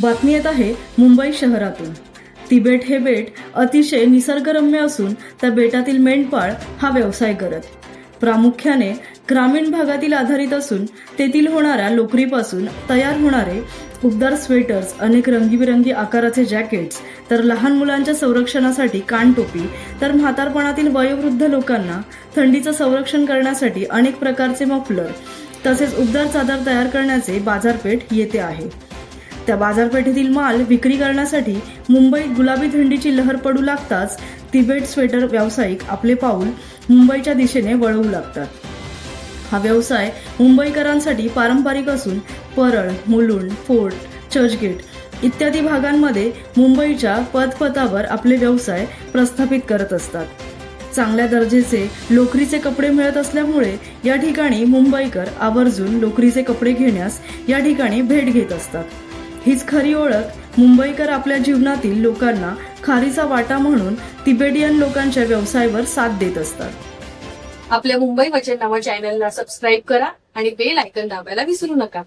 बातमी येत आहे मुंबई शहरातून. तिबेट हे बेट अतिशय निसर्गरम्य असून त्या बेटातील मेंढपाळ हा व्यवसाय करत. प्रामुख्याने ग्रामीण भागातील आधारित असून तेथील होणाऱ्या लोकरीपासून तयार होणारे उबदार स्वेटर्स अनेक रंगीबिरंगी आकाराचे जॅकेट्स तर लहान मुलांच्या संरक्षणासाठी कानटोपी तर म्हातारपणातील वयोवृद्ध लोकांना थंडीचं संरक्षण करण्यासाठी अनेक प्रकारचे मफलर तसेच उबदार चादर तयार करण्याचे बाजारपेठ येथे आहे. त्या बाजारपेठेतील माल विक्री करण्यासाठी मुंबईत गुलाबी थंडीची लहर पडू लागताच तिबेट स्वेटर व्यावसायिक आपले पाऊल मुंबईच्या दिशेने वळवू लागतात. हा व्यवसाय मुंबईकरांसाठी पारंपरिक असून परळ मुलुंड फोर्ट चर्चगेट इत्यादी भागांमध्ये मुंबईच्या पदपथावर आपले व्यवसाय प्रस्थापित करत असतात. चांगल्या दर्जेचे लोकरीचे कपडे मिळत असल्यामुळे या ठिकाणी मुंबईकर आवर्जून लोकरीचे कपडे घेण्यास या ठिकाणी भेट घेत असतात. हीच खरी ओळख मुंबईकर आपल्या जीवनातील लोकांना खारीचा वाटा म्हणून तिबेटियन लोकांच्या व्यवसायावर साथ देत असतात. आपल्या मुंबई वचन नावा चॅनलला सबस्क्राईब करा आणि बेल आयकन दाबायला विसरू नका.